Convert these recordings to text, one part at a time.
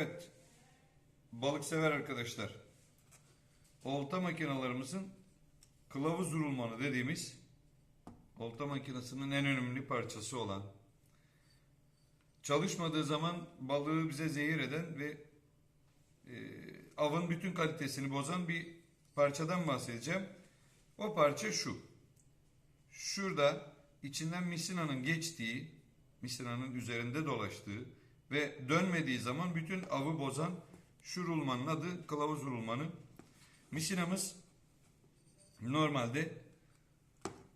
Evet. Balık sever arkadaşlar. Olta makinalarımızın kılavuz rulmanı dediğimiz olta makinesinin en önemli parçası olan çalışmadığı zaman balığı bize zehir eden ve e, avın bütün kalitesini bozan bir parçadan bahsedeceğim. O parça şu. Şurada içinden misinanın geçtiği, misinanın üzerinde dolaştığı ve dönmediği zaman bütün avı bozan şu rulmanın adı kılavuz rulmanı. Misinamız normalde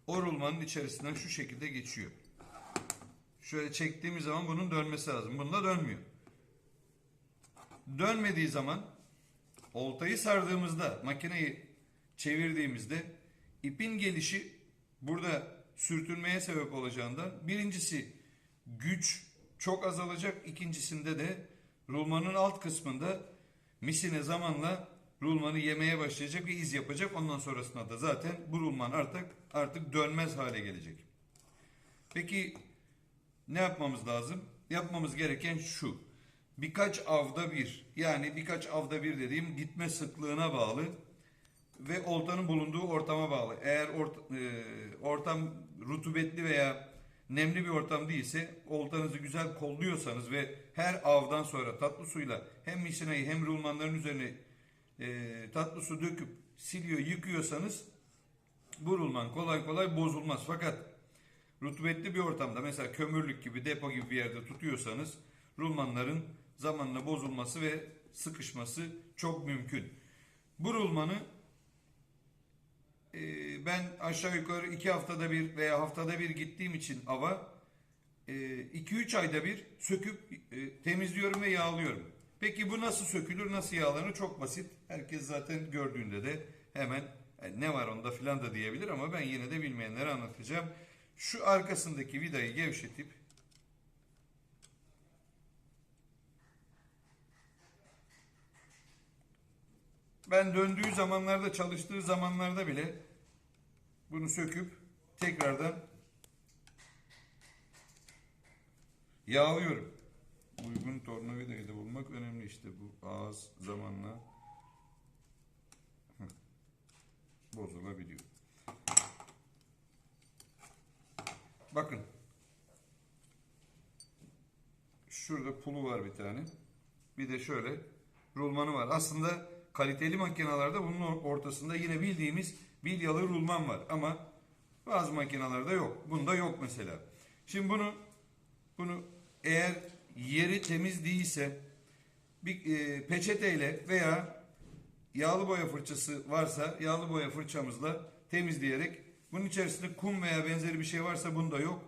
o rulmanın içerisinden şu şekilde geçiyor. Şöyle çektiğimiz zaman bunun dönmesi lazım. Bunda dönmüyor. Dönmediği zaman oltayı sardığımızda, makineyi çevirdiğimizde ipin gelişi burada sürtünmeye sebep olacağından birincisi güç çok azalacak. ikincisinde de rulmanın alt kısmında misine zamanla rulmanı yemeye başlayacak ve iz yapacak. Ondan sonrasında da zaten bu rulman artık artık dönmez hale gelecek. Peki ne yapmamız lazım? Yapmamız gereken şu. Birkaç avda bir yani birkaç avda bir dediğim gitme sıklığına bağlı ve oltanın bulunduğu ortama bağlı. Eğer ort- e, ortam rutubetli veya nemli bir ortam değilse oltanızı güzel kolluyorsanız ve her avdan sonra tatlı suyla hem misinayı hem rulmanların üzerine e, tatlı su döküp siliyor yıkıyorsanız bu rulman kolay kolay bozulmaz. Fakat rutubetli bir ortamda mesela kömürlük gibi depo gibi bir yerde tutuyorsanız rulmanların zamanla bozulması ve sıkışması çok mümkün. Bu rulmanı ben aşağı yukarı iki haftada bir veya haftada bir gittiğim için ava 2-3 ayda bir söküp e, temizliyorum ve yağlıyorum. Peki bu nasıl sökülür, nasıl yağlanır? Çok basit. Herkes zaten gördüğünde de hemen "E, ne var onda filan da diyebilir ama ben yine de bilmeyenlere anlatacağım. Şu arkasındaki vidayı gevşetip ben döndüğü zamanlarda çalıştığı zamanlarda bile bunu söküp tekrardan yağlıyorum. Uygun tornavidayı da bulmak önemli işte bu ağız zamanla bozulabiliyor. Bakın. Şurada pulu var bir tane. Bir de şöyle rulmanı var. Aslında kaliteli makinelerde bunun ortasında yine bildiğimiz bilyalı rulman var. Ama bazı makinelerde yok. Bunda yok mesela. Şimdi bunu bunu eğer yeri temiz değilse bir e, peçeteyle veya yağlı boya fırçası varsa yağlı boya fırçamızla temizleyerek bunun içerisinde kum veya benzeri bir şey varsa bunda yok.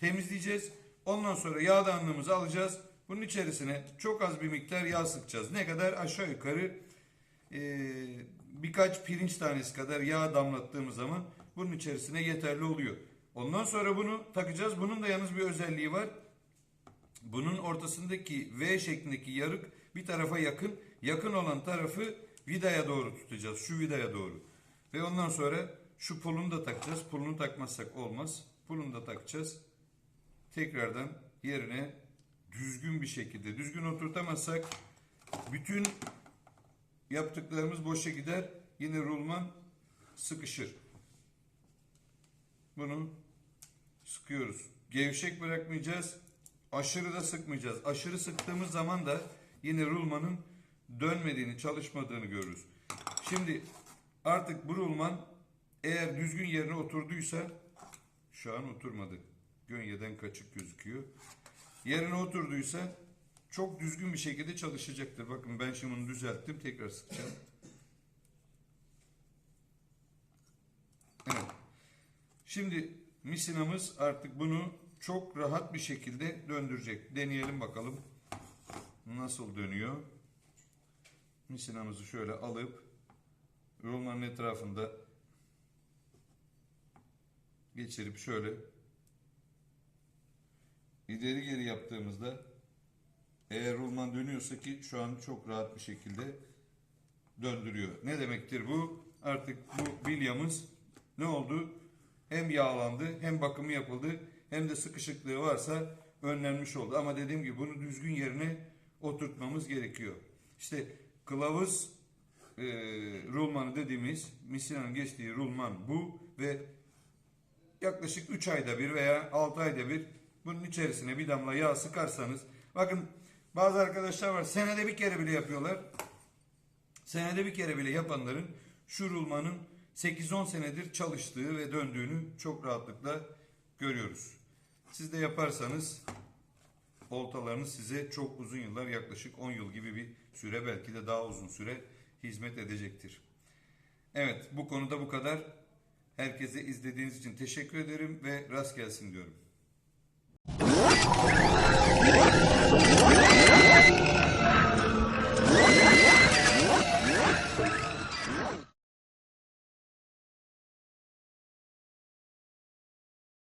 Temizleyeceğiz. Ondan sonra yağdanlığımızı alacağız. Bunun içerisine çok az bir miktar yağ sıkacağız. Ne kadar? Aşağı yukarı birkaç pirinç tanesi kadar yağ damlattığımız zaman bunun içerisine yeterli oluyor. Ondan sonra bunu takacağız. Bunun da yalnız bir özelliği var. Bunun ortasındaki V şeklindeki yarık bir tarafa yakın. Yakın olan tarafı vidaya doğru tutacağız. Şu vidaya doğru. Ve ondan sonra şu pulunu da takacağız. Pulunu takmazsak olmaz. Pulunu da takacağız. Tekrardan yerine düzgün bir şekilde. Düzgün oturtamazsak bütün yaptıklarımız boşa gider. Yine rulman sıkışır. Bunu sıkıyoruz. Gevşek bırakmayacağız. Aşırı da sıkmayacağız. Aşırı sıktığımız zaman da yine rulmanın dönmediğini, çalışmadığını görürüz. Şimdi artık bu rulman eğer düzgün yerine oturduysa şu an oturmadı. Gönyeden kaçık gözüküyor. Yerine oturduysa çok düzgün bir şekilde çalışacaktır. Bakın ben şimdi bunu düzelttim. Tekrar sıkacağım. Evet. Şimdi misinamız artık bunu çok rahat bir şekilde döndürecek. Deneyelim bakalım nasıl dönüyor. Misinamızı şöyle alıp rulmanın etrafında geçirip şöyle ileri geri yaptığımızda eğer rulman dönüyorsa ki şu an çok rahat bir şekilde döndürüyor. Ne demektir bu? Artık bu bilyamız ne oldu? Hem yağlandı, hem bakımı yapıldı, hem de sıkışıklığı varsa önlenmiş oldu. Ama dediğim gibi bunu düzgün yerine oturtmamız gerekiyor. İşte kılavuz e, rulmanı dediğimiz misinanın geçtiği rulman bu ve yaklaşık 3 ayda bir veya 6 ayda bir bunun içerisine bir damla yağ sıkarsanız bakın bazı arkadaşlar var senede bir kere bile yapıyorlar. Senede bir kere bile yapanların şu rulmanın 8-10 senedir çalıştığı ve döndüğünü çok rahatlıkla görüyoruz. Siz de yaparsanız oltalarınız size çok uzun yıllar yaklaşık 10 yıl gibi bir süre belki de daha uzun süre hizmet edecektir. Evet bu konuda bu kadar. Herkese izlediğiniz için teşekkür ederim ve rast gelsin diyorum.